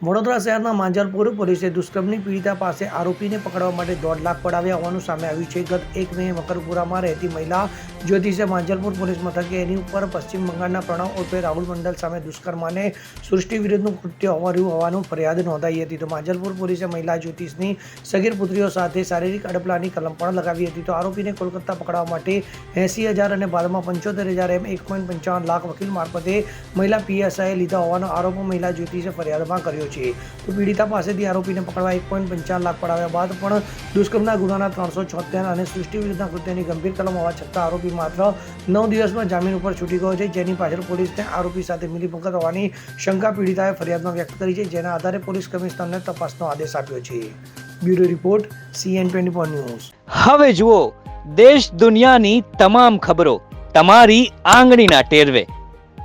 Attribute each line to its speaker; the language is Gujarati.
Speaker 1: વડોદરા શહેરના માંજલપુર પોલીસે દુષ્કર્મની પીડિતા પાસે આરોપીને પકડવા માટે દોઢ લાખ પડાવ્યા હોવાનું સામે આવ્યું છે. ગત એક મે મકરપુરામાં રહેતી મહિલા જ્યોતિષે માંજરપુર પોલીસ મથકે એની ઉપર પશ્ચિમ બંગાળના પ્રણવ ઉર્ફે રાહુલ મંડલ સામે દુષ્કર્મ અને સૃષ્ટિ વિરુદ્ધનું કૃત્ય હોવાનું હોવાનું ફરિયાદ નોંધાઈ હતી. તો માંજરપુર પોલીસે મહિલા જ્યોતિષની સગીર પુત્રીઓ સાથે શારીરિક અડપલાની કલમ પણ લગાવી હતી. તો આરોપીને કોલકાતા પકડવા માટે એંસી હજાર અને બાદમાં પંચોતેર હજાર એમ એક પોઈન્ટ પંચાવન લાખ વકીલ મારફતે મહિલા પીએસઆઈએ લીધા હોવાનો આરોપ મહિલા જ્યોતિષે ફરિયાદમાં છે. તો પીડિતા પાસેથી આરોપીને પકડવા એક પોઈન્ટ પંચાવન લાખ પડાવ્યા બાદ પણ દુષ્કર્મના ગુનાના ત્રણસો છોતેર અને સૃષ્ટિ વિરુદ્ધના કૃત્યની ગંભીર કલમ હોવા છતાં આરોપી માત્ર નવ દિવસમાં જામીન ઉપર છૂટી ગયો છે. જેની પાછળ પોલીસને આરોપી સાથે મિલીભગત હોવાની શંકા પીડિતાએ ફરિયાદમાં વ્યક્ત કરી છે, જેના આધારે પોલીસ કમિશનરને તપાસનો આદેશ આપ્યો છે. Bureau report CN twenty four news.
Speaker 2: હવે જુઓ, દેશ દુનિયાની તમામ ખબરો તમારી આંગળીના ટેરવે.